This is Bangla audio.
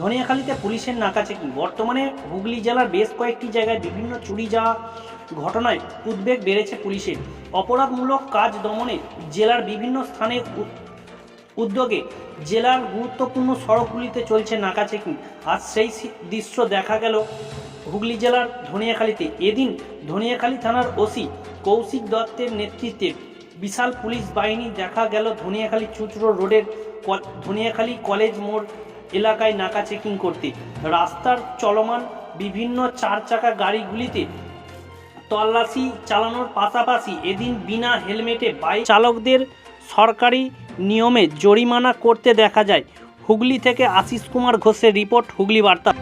ধনিয়াখালীতে পুলিশের নাকা চেকিং বর্তমানে হুগলি জেলার বেশ কয়েকটি জায়গায় বিভিন্ন চুরি যাওয়া ঘটনায় উদ্বেগ বেড়েছে পুলিশের। অপরাধমূলক কাজ দমনে জেলার বিভিন্ন স্থানে উদ্যোগে জেলার গুরুত্বপূর্ণ সড়কগুলিতে চলছে নাকা চেকিং আজ সেই দৃশ্য দেখা গেল হুগলি জেলার ধনিয়াখালীতে। এদিন ধনিয়াখালী থানার ওসি কৌশিক দত্তের নেতৃত্বে বিশাল পুলিশ বাহিনী দেখা গেল ধনিয়াখালী চুচড়ো রোডের ধনিয়াখালী কলেজ মোড় এলাকায় নাকা চেকিং করতে। রাস্তার চলমান বিভিন্ন চার চাকা গাড়িগুলিতে তল্লাশি চালানোর পাশাপাশি এদিন বিনা হেলমেটে বাইক চালকদের সরকারি নিয়মে জরিমানা করতে দেখা যায়। হুগলি থেকে আশিস কুমার ঘোষের রিপোর্ট, হুগলি বার্তা।